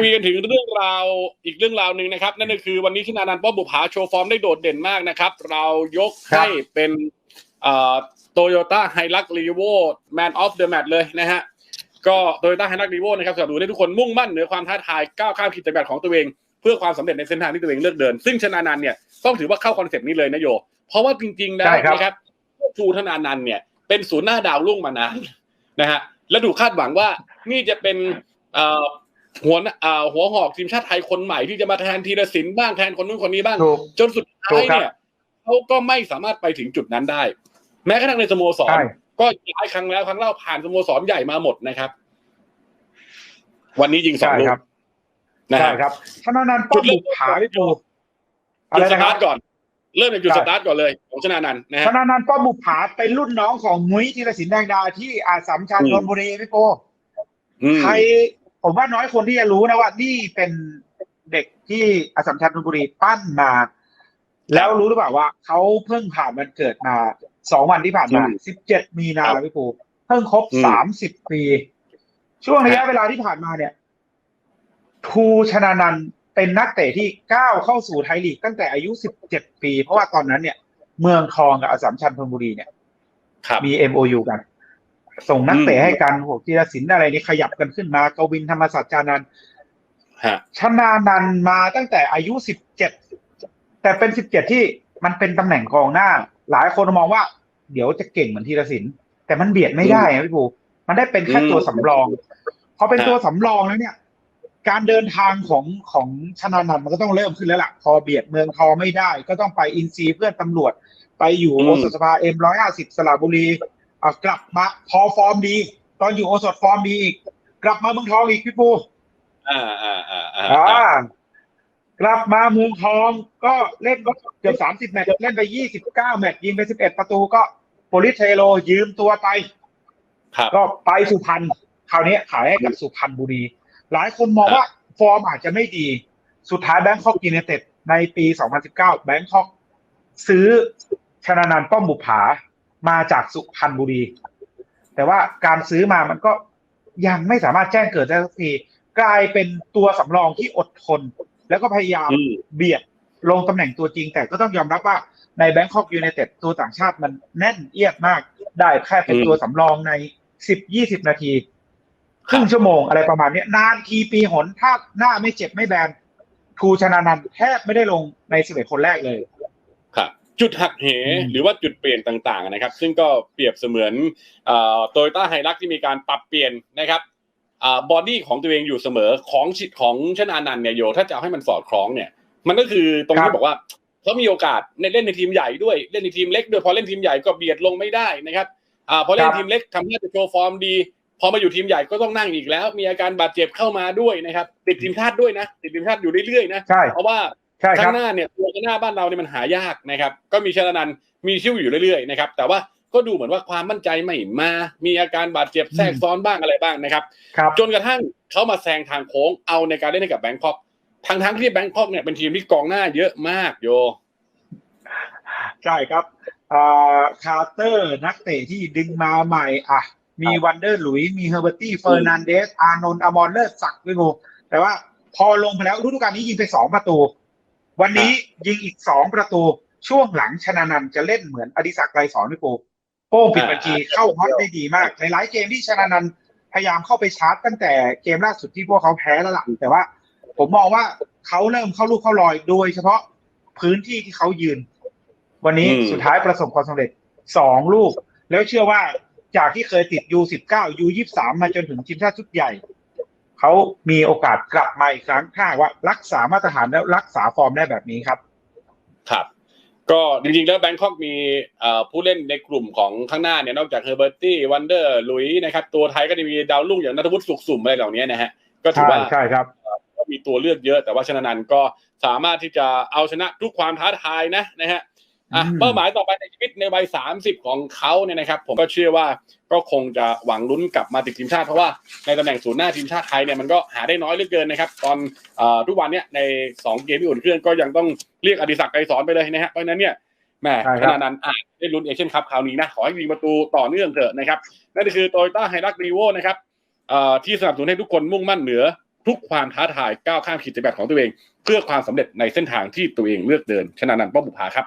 คุยกันถึงเรื่องราวอีกเรื่องราวหนึ่งนะครับ นั่นก็คือวันนี้ที่นานันท์ป้อมบุภาโชว์ฟอร์มได้โดดเด่นมากนะครับ เรายกครับให้เป็นโตโยต้าไฮลักรีโวแมนออฟเดอะแมตเลยนะฮะก็โตโยต้าไฮลักรีโวนะครับสำหรับให้ทุกคนมุ่งมั่นเหนือความท้าทายก้าวข้ามขีดจำกัดของตัวเอง เพื่อความสำเร็จในเส้นทางที่ตัวเองเลือกเดิน ซึ่งชนานันท์เนี่ยต้องถือว่าเข้าคอนเซปต์นี้เลยนะโย เพราะว่าจริงๆแล้วใช่ครับนะครับชูธนานันท์เนี่ยเป็นศูนย์หน้าดาวรุ่งมานานนะฮะและดูคาดหวังว่านี่จะเป็นเอ่อ หัวหน้าเอ่อหัวหอกทีมชาติไทยคนใหม่ที่จะมาแทนธีรศิลป์บ้างแทนคนนู้นคนนี้บ้างถูกจนสุดท้าถูยกครับเนี่ยเขาก็ไม่สามารถไปถึงจุดนั้นได้ แม้กระทั่งในสโมสรใช่ก็ย้ายครั้งแล้วครั้งเล่าผ่านสโมสรใหญ่มาหมดนะครับ วันนี้ยิงสองใช่ลูกครับนะใช่ฮะครับธนานันท์ป้อมบุกผาพี่ปูอะจุไรดสนะคตารัร์บทก่อน เริ่มจากจุดใช่สตาร์ทก่อนเลยของชนานันท์นะธฮะนานันท์ป้อมบุกผาเป็นรุ่นน้องของมุ้ยธีรศิลป์แดงดาที่อาสัมชัญอืมธนบุรีพี่ปูอืมใคร ผมว่าน้อยคนที่จะรู้นะว่านี่เป็นเด็กที่อาสัมชัญธนบุรีปั้นมา แล้วรู้หรือเปล่าว่าเขาเพิ่งผ่านวันเกิดมาสองวันที่ผ่านมาสิบเจ็ดมีนาพี่ปูเพิ่งครบสามสิบปี ช่วงระยะเวลาที่ผ่านมาเนี่ยทูชนานันท์เป็นนักเตะที่ก้าวเข้าสู่ไทยลีกตั้งแต่อายุสิบเจ็ดปี เพราะว่าตอนนั้นเนี่ย เมืองทองกับอาสัมชัญธนบุรีเนี่ยครับมี MOU กัน ส่งนักเตะให้กันโหธีรศิลป์อะไรนี่ขยับกันขึ้นมากวินธรรมศาสตร์จานันท์ฮะชนานันท์มาตั้งแต่อายุสิบเจ็ดแต่เป็นสิบเจ็ดที่มันเป็นตำแหน่งกองหน้า หลายคนมองว่า เดี๋ยวจะเก่งเหมือนธีรศิลป์แต่มันเบียดไม่ได้นะพี่ปูมันได้เป็นแค่ตัวสำรองพอเป็นตัวสำรองแล้วเนี่ย การเดินทางของของชนานันท์มันก็ต้องเริ่มขึ้นแล้วล่ะ พอเบียดเมืองทองไม่ได้ ก็ต้องไปอินซีเพื่อนตำรวจ ไปอยู่อืมโอสถสภาเอ็มร้อยห้าสิบสระบุรีอะ กลับมาพอฟอร์มดี ตอนอยู่โอสถฟอร์มดีอีก กลับมาเมืองทองอีกพี่ปูอ่าอ่าอ่าอ่าอ่ากลับมาเมืองทองก็เล่นเกือบสามสิบแมตช์เล่นไปยี่สิบเก้าแมตช์ยิงไปสิบเอ็ดประตูก็โปลิสเทโลยืมตัวไปครับก็ไปสุพรรณคราวนี้ขายให้กับสุพรรณบุรี หลายคนมองว่าฟอร์มอาจจะไม่ดี สุดท้ายแบงคอกยูเนเต็ดในปี 2019 แบงคอกซื้อชนานันท์ป้อมบุภา มาจากสุพรรณบุรี แต่ว่าการซื้อมามันก็ยังไม่สามารถแจ้งเกิดได้สักทีกลายเป็นตัวสำรองที่อดทน แล้วก็พยายามอืมเบียดลงตำแหน่งตัวจริง แต่ก็ต้องยอมรับว่าในแบงคอกยูไนเต็ดตัวต่างชาติมันแน่นเอียดมาก ได้แค่เป็นอืมตัวสำรองในสิบยี่สิบนาที ครึ่งชั่วโมงอะไรประมาณเนี้ยนานทีปีหนถ้าหน้าไม่เจ็บไม่แบนทูชนานันท์แทบไม่ได้ลงในสิบเอ็ดคนแรกเลยครับ จุดหักเหอืมหรือว่าจุดเปลี่ยนต่างๆนะครับ ซึ่งก็เปรียบเสมือนโตโยต้าไฮรักที่มีการปรับเปลี่ยนนะครับบอดี้ของตัวเองอยู่เสมอของชิดของชนานันท์เนี่ยโยถ้าจะเอาให้มันสอดคล้องเนี่ย มันก็คือตรงครัที่บบอกว่าเขามีโอกาสในเล่นในทีมใหญ่ด้วยเล่นในทีมเล็กด้วยพอเล่นทีมใหญ่ก็เบียดลงไม่ได้นะครับอ่าพอเล่นทีมเล็กทำให้จะโชว์ฟอร์มดี พอมาอยู่ทีมใหญ่ก็ต้องนั่งอีกแล้ว มีอาการบาดเจ็บเข้ามาด้วยนะครับ ติดทีมชาติด้วยนะ ติดทีมชาติอยู่เรื่อยๆนะใช่เพราะว่า ใช่คข้ารับงหน้าเนี่ยตัวข้างหน้าบ้านเราเนี่ยมันหายากนะครับ ก็มีชนะนันท์มีชื่ออยู่เรื่อยๆนะครับแต่ว่าก็ดูเหมือนว่าความมั่นใจไม่มา มีอาการบาดเจ็บแทรกซ้อนบ้างอะไรบ้างนะครับครับจนกระทั่งเขามาแซงทางโค้งเอาในการเล่นให้กับแบงคอกทางทั้งๆที่แบงคอกเนี่ยเป็นทีมที่กองหน้าเยอะมากโย ใช่ครับอ่าคาร์เตอร์นักเตะที่ดึงมาใหม่อะมีวันเดอร์หลุยส์มีเฮอร์เบอร์ตี้เฟอร์นันเดส อานนท์อมรเลิศศักดิ์พี่บูแต่ว่าพอลงไปแล้วฤดูกาลนี้ยิงไปสองประตู วันนี้ยิงอีกสองประตูช่วงหลังชนะนันท์จะเล่นเหมือนอดิศักดิ์ไกรสอนพี่ปูโป้งปิดบัญชีเข้าฮอตได้ดีมากในหลายเกมที่ชนะนันท์พยายามเข้าไปชาร์จตั้งแต่เกมล่าสุดที่พวกเขาแพ้แล้วล่ะแต่ว่า ผมมองว่าเขาเริ่มเข้าลูกเข้ารอยโดยเฉพาะพื้นที่ที่เขายืน วันนี้อืมสุดท้ายประสบความสำเร็จสองลูก แล้วเชื่อว่าจากที่เคยติดยูสิบเก้ายูยี่สามมาจนถึงทีมชาติชุดใหญ่ เขามีโอกาสกลับมาอีกครั้งถ้าหากว่ารักษามาตรฐานแล้วรักษาฟอร์มได้แบบนี้ครับ ครับ ก็จริงๆแล้วแบงคอกมีเอ่อผู้เล่นในกลุ่มของข้างหน้าเนี่ยนอกจากเฮอร์เบอร์ตี้วันเดอร์ลุยนะครับตัวไทยก็จะมีดาวรุ่งอย่างนัทวุฒิสุขสุ่มอะไรเหล่านี้นะฮะก็ถือใช่ว่าใช่ครับก็มีตัวเลือกเยอะ แต่ว่าชนะนันท์ก็สามารถที่จะเอาชนะทุกความท้าทายนะนะฮะ อะอืมเป้าหมายต่อไปในชีวิตในวัยสามสิบของเขาเนี่ยนะครับ ผมก็เชื่อว่าก็คงจะหวังลุ้นกลับมาติดทีมชาติเพราะว่าในตำแหน่งศูนย์หน้าทีมชาติไทยเนี่ยมันก็หาได้น้อยเหลือเกินนะครับ ตอนเอ่อทุกวันเนี่ยในสองเกมที่อุ่นเครื่องก็ยังต้องเรียกอดิศักดิ์ไกรสอนไปเลยนะฮะเพราะฉะนั้นเนี่ยแหม่ใช่ชครับนะนันท์อาจได้ลุ้นเอเชียนคัพคราวนี้นะขอให้ยิงประตูต่อเนื่องเถอะนะครับนั่นก็คือโตโยต้าไฮรักรีโวนะครับเอ่อที่สนับสนุนให้ทุกคนมุ่งมั่นเหนือทุกความท้าทายก้าวข้ามขีดจำกัดของตัวเอง เพื่อความสำเร็จในเส้นทางที่ตัวเองเลือกเดินชนะนันท์ป้อมบุภาครับ